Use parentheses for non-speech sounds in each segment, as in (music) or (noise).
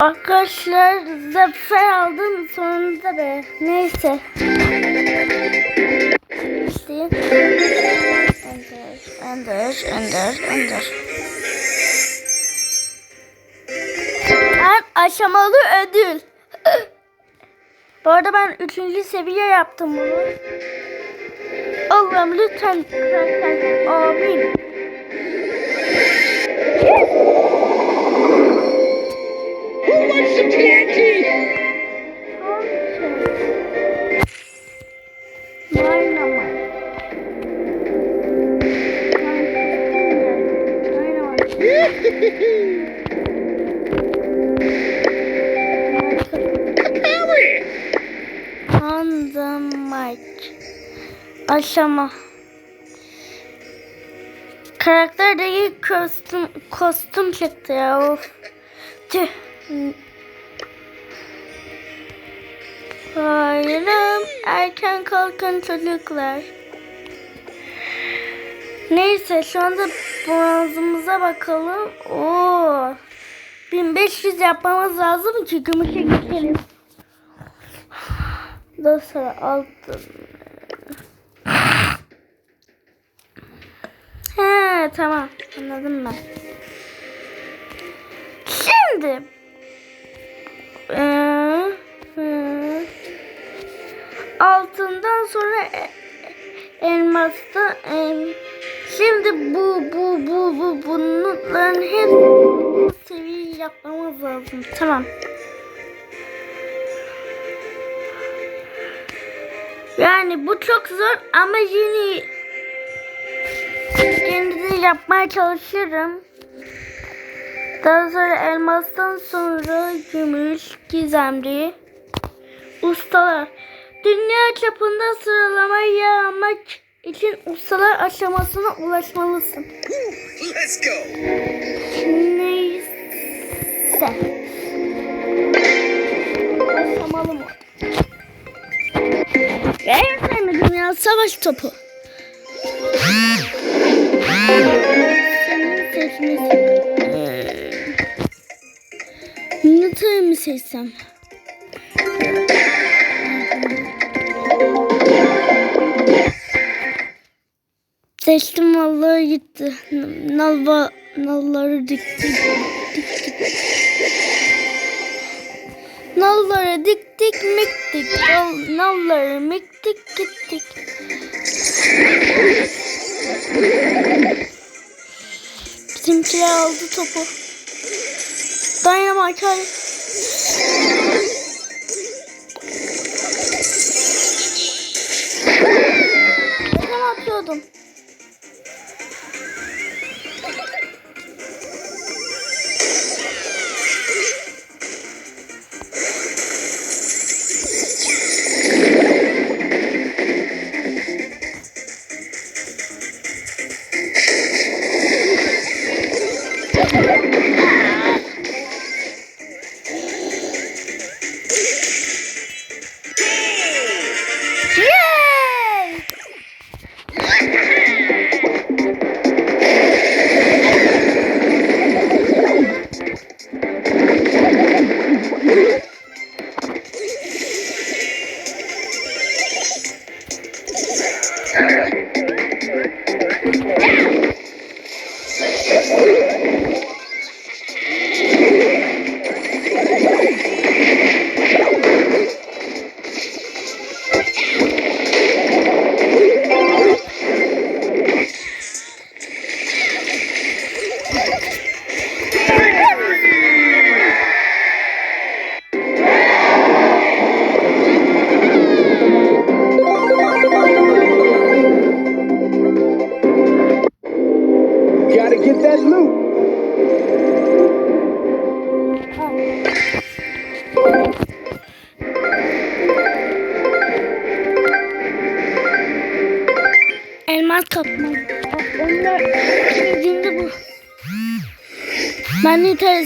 Arkadaşlar zafer aldım sonunda be. Neyse. Ender, Ender, Ender, Ender. Ben aşamalı ödül. Bu arada ben üçüncü seviye yaptım bunu. Allah'ım lütfen karakter abim. Aşama. Karakterdeki kostüm, kostüm çıktı ya. Of. Tüh. Bayram erken kalkın çocuklar. Neyse şu anda boğazımıza bakalım. Oo. 1500 yapmamız lazım ki gümüşe gidelim. Dostlar altın. Tamam anladım ben. Şimdi ee, altından sonra e, elmasta e, şimdi bu bu bu bu bunların hep seviye yapmamız lazım. Tamam. Yani bu çok zor ama kendini yapmaya çalışırım. Daha sonra elmastan sonra gümüş, gizemli, ustalar. Dünya çapında sıralamayı yer almak için ustalar aşamasına ulaşmalısın. Let's go! Neyse. Aşamalı mı? En sevmediğim ya savaş topu. Senin seçmesi. Mı seçsem? Seçtim vallahi gitti. Nalva, nalları dikti. Diktik. Nalları diktik miktik. Nal, nalları miktik Aldı topu. Dynamite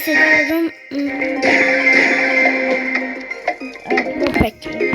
Hmm. Bu ben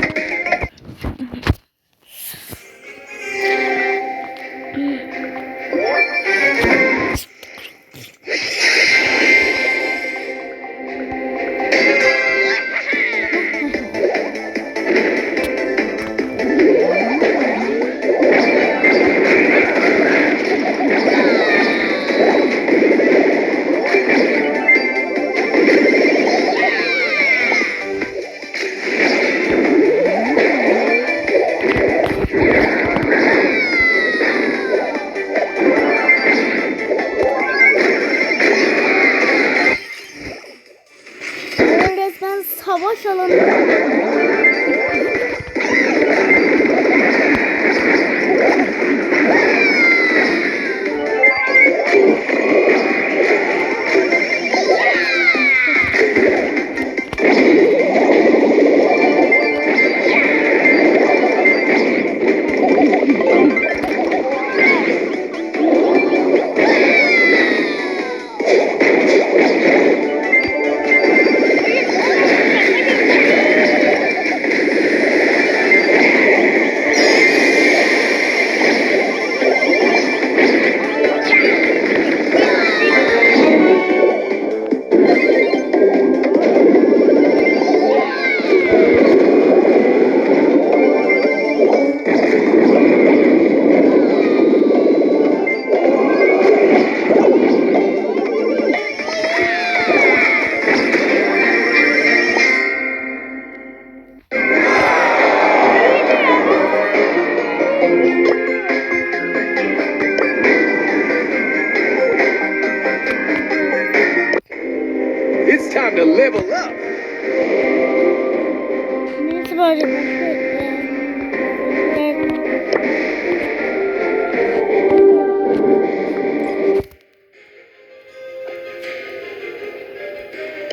time to level up. Neyse böyle boşver.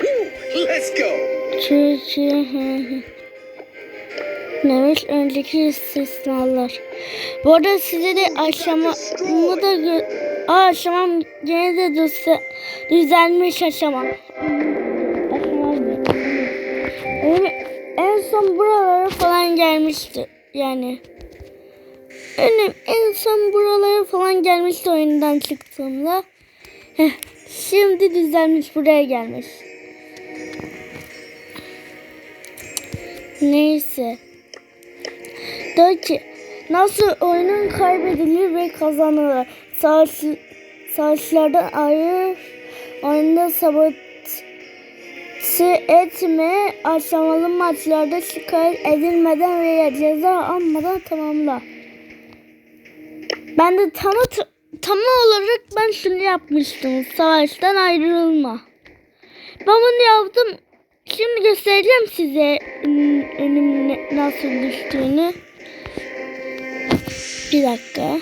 Woo, let's go. Çünkü Neymiş önceki istisnalar. Bu arada size de aşamamı da gö- aşamam gene de düze- düzelmiş Aşamam son buralara falan gelmişti yani. Benim en son buralara falan gelmişti oyundan çıktığımda. Şimdi düzelmiş buraya gelmiş. Neyse. Diyor nasıl oyunun kaybedilir ve kazanılır. Savaş, savaşlardan ayrı oyunda sabote etme. Aşamalı maçlarda şikayet edilmeden veya ceza almadan tamamla. Ben de tam, tam olarak ben şunu yapmıştım. Savaştan ayrılma. Ben bunu yaptım. Şimdi göstereceğim size önüm nasıl düştüğünü. Bir dakika.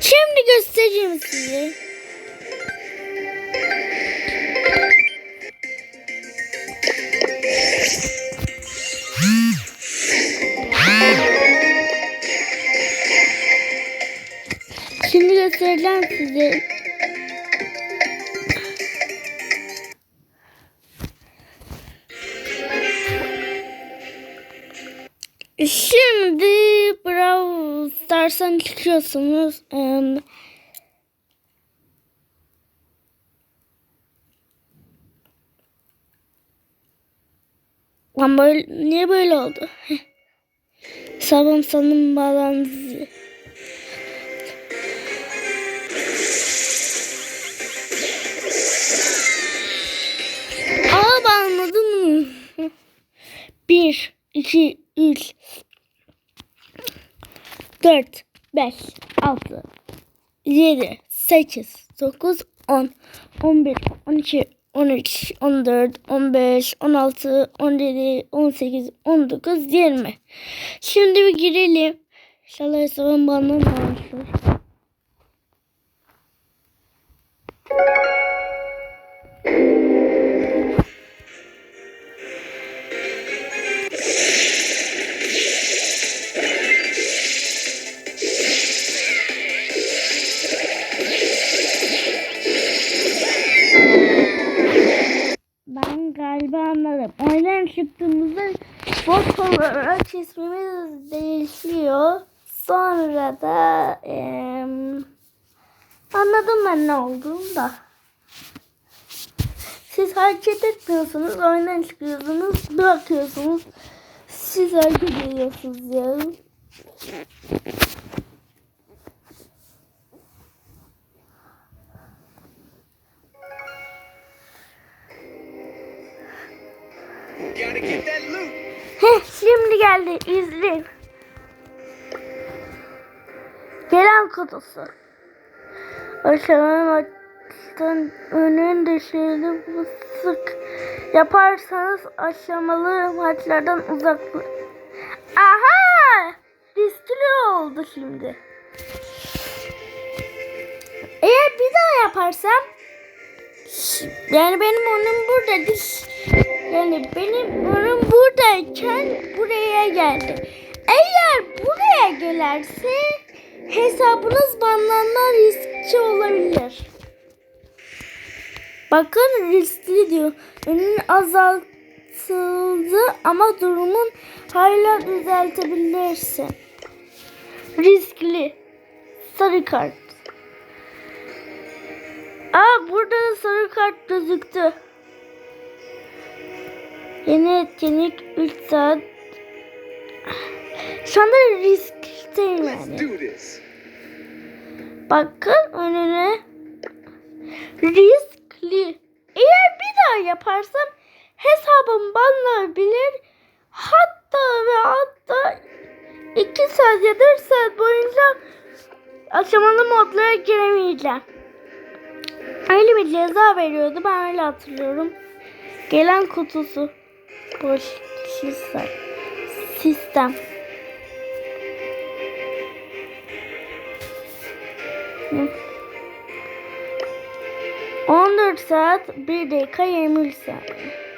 Şimdi göstereceğim size. Göstereceğim size. Şimdi Brawl Stars'tan çıkıyorsunuz. Em, Lan böyle, niye böyle oldu? (laughs) Sabun sanım bağlantısı. Aa bağladın mı? Bir, iki, üç, dört, beş, altı, yedi, sekiz, dokuz, on, on bir, on iki, on üç, on dört, on beş, on altı, on yedi, on sekiz, on dokuz, yirmi. Şimdi bir girelim. İnşallah hesabım bana olmuştur. Ben ben ne olduğunu da. Siz hareket etmiyorsunuz, oyundan çıkıyorsunuz, bırakıyorsunuz. Siz hareket ediyorsunuz ya. Heh, şimdi geldi. İzleyin. Gelen kutusu. Aşağıdan açtan önün bu sık yaparsanız aşamalı maçlardan uzak. Aha! Riskli oldu şimdi. Eğer bir daha yaparsam yani benim onun burada yani benim onun buradayken buraya geldi. Eğer buraya gelirse hesabınız banlanma riski olabilir. Bakın riskli diyor. Önün azaltıldı ama durumun hala düzeltebilirsin. Riskli. Sarı kart. Aa burada da sarı kart gözüktü. Yeni etkinlik 3 saat. Şu anda riskteyim yani. Bakın önüne. Riskli. Eğer bir daha yaparsam hesabım banlanabilir. Hatta ve hatta 2 saat ya 4 saat boyunca aşamalı modlara giremeyeceğim. Öyle bir ceza veriyordu. Ben öyle hatırlıyorum. Gelen kutusu. Boş sistem. Sistem. 14 saat 1 dakika 23 saniye.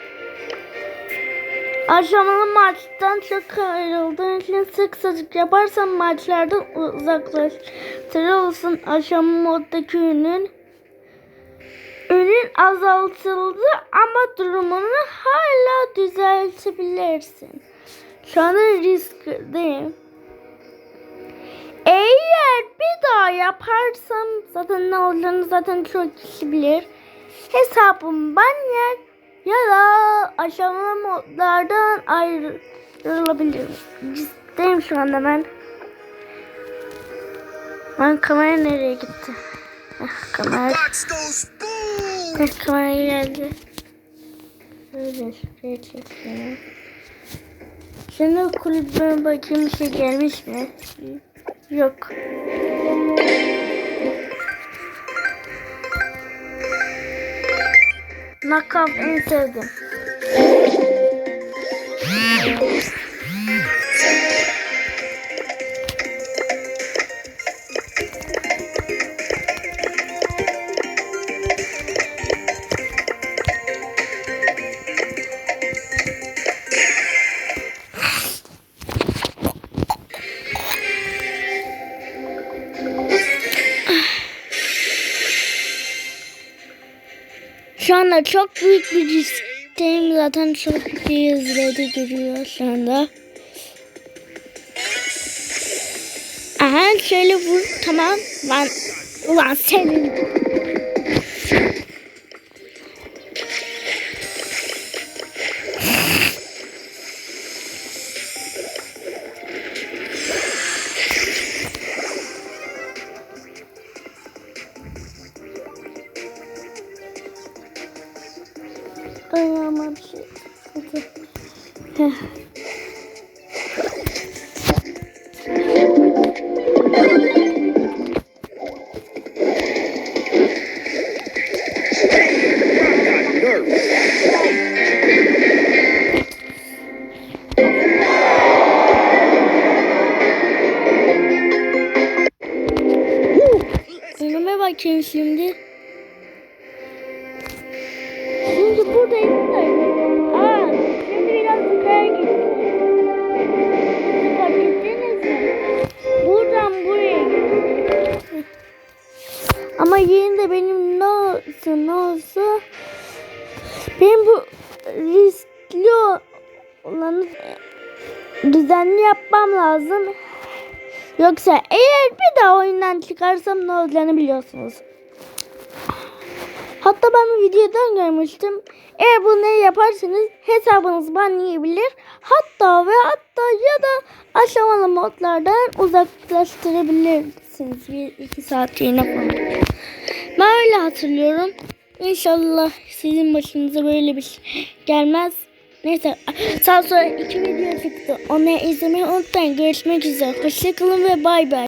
Aşamalı maçtan çok ayrıldığın için sık sık yaparsan maçlardan uzaklaştırılsın. Aşama moddaki ürünün ürün azaltıldı ama durumunu hala düzeltebilirsin. Şu anda riskteyim. Eğer bir daha yaparsam zaten ne olacağını zaten çok kişi bilir. Hesabım ban yer ya da aşamalı modlardan ayrılabilirim. Ciddiyim şu anda ben. Ben kamera nereye gitti? Ah, kamera. Heh, kamera geldi. Şöyle şuraya çekeyim. Şimdi kulübüme bakayım bir şey gelmiş mi? Yok. Knockout en sevdim. Şu anda çok büyük bir riskteyim. Zaten çok iyi izledi görüyor şu anda. Aha şöyle vur. Tamam. Lan, ulan senin. Ayağıma bir şey. Önüme bakayım şimdi. Buradayım da. Aa, şimdi biraz yukarı gittim. Siz fark ettiniz mi? Buradan buraya. Ama yine de benim ne olsa ne olsa benim bu riskli olanı düzenli yapmam lazım. Yoksa eğer bir daha oyundan çıkarsam ne olacağını biliyorsunuz. Hatta ben bir videodan görmüştüm. Eğer bunu yaparsanız hesabınız banlayabilir. Hatta ve hatta ya da aşamalı modlardan uzaklaştırabilirsiniz. Bir iki saatliğine falan. Ben öyle hatırlıyorum. İnşallah sizin başınıza böyle bir şey gelmez. Neyse sağ sonra iki video çıktı. Onu izlemeyi unutmayın. Görüşmek üzere. Hoşçakalın ve bay bay.